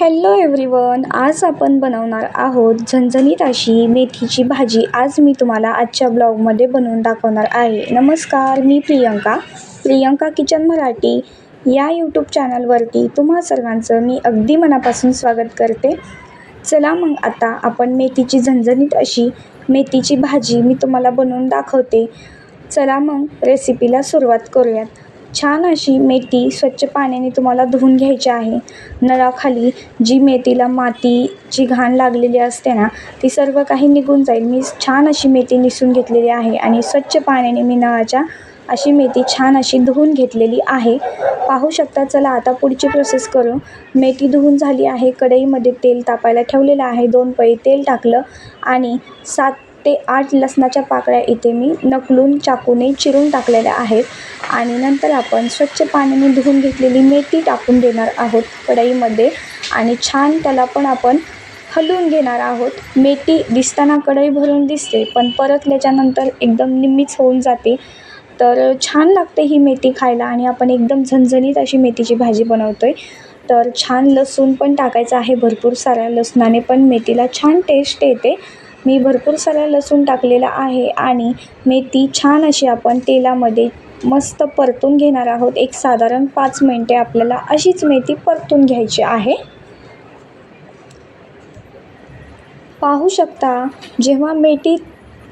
Hello everyone आज आपण बनवणार आहोत झणझणीत अशी मेथीची भाजी. आज मी तुम्हाला आजच्या ब्लॉगमध्ये बनवून दाखवणार आहे. नमस्कार मी प्रियंका. प्रियंका किचन मराठी. या यूट्यूब चॅनलवरती तुम्हा सर्वांचं मी अगदी मनापासून स्वागत करते. चला मग आता आपण मेथीची झणझणीत अशी मेथीची भाजी मी तुम्हाला बनवून दाखवते. चला मग रेसिपीला सुरुवात करूयात. छान अशी मेथी स्वच्छ पाण्याने तुम्हाला धुवून घ्यायची आहे. नळाखाली जी मेथीला मातीची घाण लागलेली असते ना ती सर्व काही निघून जाईल. मी छान अशी मेथी निसून घेतलेली आहे आणि स्वच्छ पाण्याने मी नळाच्या अशी मेथी छान अशी धुवून घेतलेली आहे. पाहू शकता चला आता पुढची प्रोसेस करू. मेथी धुवून झाली आहे. कढईमध्ये तेल तापायला ठेवलेलं आहे. दोन पळी तेल टाकलं आणि सात ते आठ लसणाच्या पाकळ्या इथे मी नकलून चाकूने चिरून टाकलेल्या आहेत. आणि नंतर आपण स्वच्छ पाण्याने धुवून घेतलेली मेथी टाकून देणार आहोत कढईमध्ये. आणि छान त्याला पण आपण हलवून घेणार आहोत. मेथी दिसताना कढई भरून दिसते पण परतल्याच्यानंतर एकदम निम्मीच होऊन जाते. तर छान लागते ही मेथी खायला आणि आपण एकदम झणझणीत अशी मेथीची भाजी बनवतो आहे तर छान लसूण पण टाकायचं आहे भरपूर साऱ्या लसणाने पण मेथीला छान टेस्ट येते. मी भरपूर सारा लसूण टाकलेला आहे आणि मेथी छान अशी आपण तेलामध्ये मस्त परतून घेणार आहोत. एक साधारण पाच मिनटे आपल्याला अशीच मेथी परतून घ्यायची आहे. पाहू शकता जेव्हा मेथी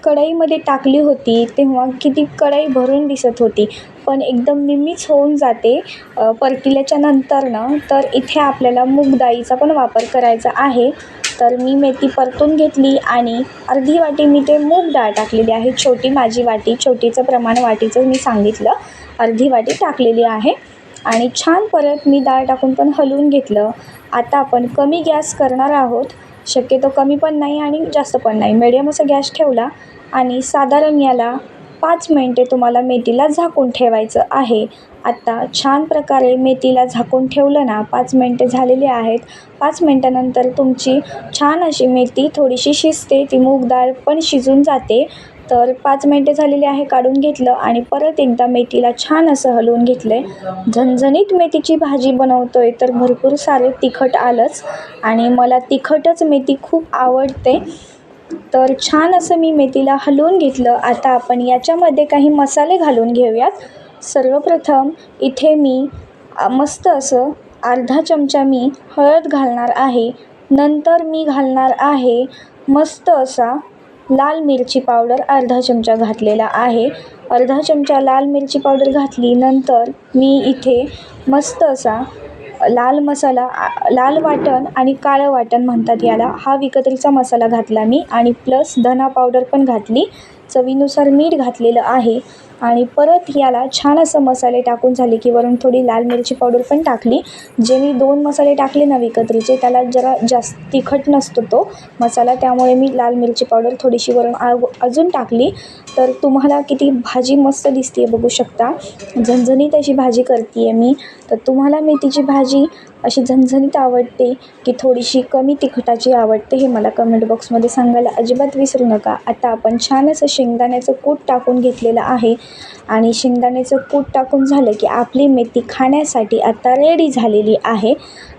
कढईमध्ये टाकली होती तेव्हा किती कढई भरून दिसत होती. पण एकदम निम्मीच होऊन जाते परकिल्याच्या नंतरनं तर इथे आपल्याला मूग डाळीचा पण वापर करायचा आहे. तर मी मेथी परतून घेतली आणि अर्धी वाटी मी ते मूग डाळ टाकलेली आहे. छोटी माझी वाटी छोटीचं प्रमाण वाटीचं मी सांगितलं. अर्धी वाटी टाकलेली आहे आणि छान परत मी डाळ टाकून पण हलवून घेतलं. आता आपण कमी गॅस करणार आहोत. शक्यतो कमी पण नाही आणि जास्त पण नाही. मिडियम असा गॅस ठेवला आणि साधारण याला पाच मिनटे तुम्हाला मेथीला झाकून ठेवायचं आहे. आत्ता छान प्रकारे मेथीला झाकून ठेवलं ना पाच मिनटे झालेली आहेत. पाच मिनटानंतर तुमची छान अशी मेथी थोडीशी शिजते ती मूग डाळ पण शिजून जाते. तर पाच मिनटे झालेली आहे काढून घेतलं आणि परत एकदा मेथीला छान असं हलवून घेतलं आहे झणझणीत मेथीची भाजी बनवतो आहे तर भरपूर सारे तिखट आलंच आणि मला तिखटच मेथी खूप आवडते. तर छान असं मी मेथीला हलवून घेतलं. आता आपण याच्यामध्ये काही मसाले घालून घेऊयात. सर्वप्रथम इथे मी मस्त असं अर्धा चमचा मी हळद घालणार आहे. नंतर मी घालणार आहे मस्त असा लाल मिरची पावडर अर्धा चमचा घातलेला आहे. अर्धा चमचा लाल मिरची पावडर घातली नंतर मी इथे मस्त असा लाल मसाला लाल वाटण आणि काळं वाटण म्हणतात याला. हा विकत्रीचा मसाला घातला मी आणि प्लस धना पावडर पण घातली. चवीनुसार मीठ घातलेलं आहे आणि परत याला छान असं मसाले टाकून झाले की वरून थोडी लाल मिरची पावडर पण टाकली. जे मी दोन मसाले टाकले ना विकत्रीचे त्याला जरा जास्त तिखट नसतो तो मसाला त्यामुळे मी लाल मिरची पावडर थोडीशी वरून अजून टाकली. तर तुम्हाला किती भाजी मस्त दिसते बघू शकता. झणझणीत अशी भाजी करते आहे मी. तर तुम्हाला मेथीची भाजी अशी झणझणीत आवडते की थोडीशी कमी तिखटाची आवडते हे मला कमेंट बॉक्समध्ये सांगायला अजिबात विसरू नका. आता आपण छान असं शेंगदाण्याचं कूट टाकून घेतलेलं आहे आणि शेंगदाण्याचं कूट टाकून झालं की आपली मेथी खाण्यासाठी आता रेडी झालेली आहे.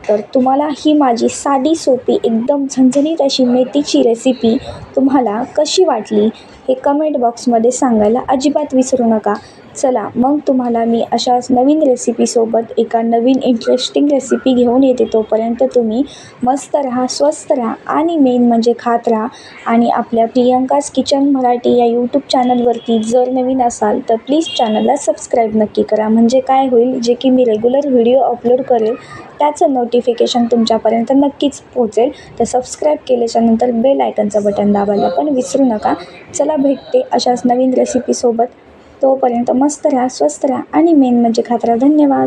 तर तुम्हाला ही माझी साधी सोपी एकदम झणझणीत अशी मेथीची रेसिपी तुम्हाला कशी वाटली हे कमेंट बॉक्समध्ये सांगायला अजिबात विसरू नका. चला मग तुम्हाला मी अशाच नवीन रेसिपीसोबत एका नवीन इंटरेस्टिंग रेसिपी घेऊन येते. तोपर्यंत तुम्ही मस्त राहा स्वस्त राहा आणि मेन म्हणजे खात राहा. आणि आपल्या प्रियंकाज किचन मराठी या यूट्यूब चॅनलवरती जर नवीन असाल तर प्लीज चॅनलला सबस्क्राईब नक्की करा. म्हणजे काय होईल जे की मी रेग्युलर व्हिडिओ अपलोड करेल त्याचं नोटिफिकेशन तुमच्यापर्यंत नक्कीच पोहोचेल. तर सबस्क्राईब केल्याच्यानंतर बेल आयकनचं बटन दाबायला पण विसरू नका. चला भेटते अशाच नवीन रेसिपीसोबत तोपर्यंत मस्त राहा स्वस्त राहा आणि मेन म्हणजे खात्रा धन्यवाद.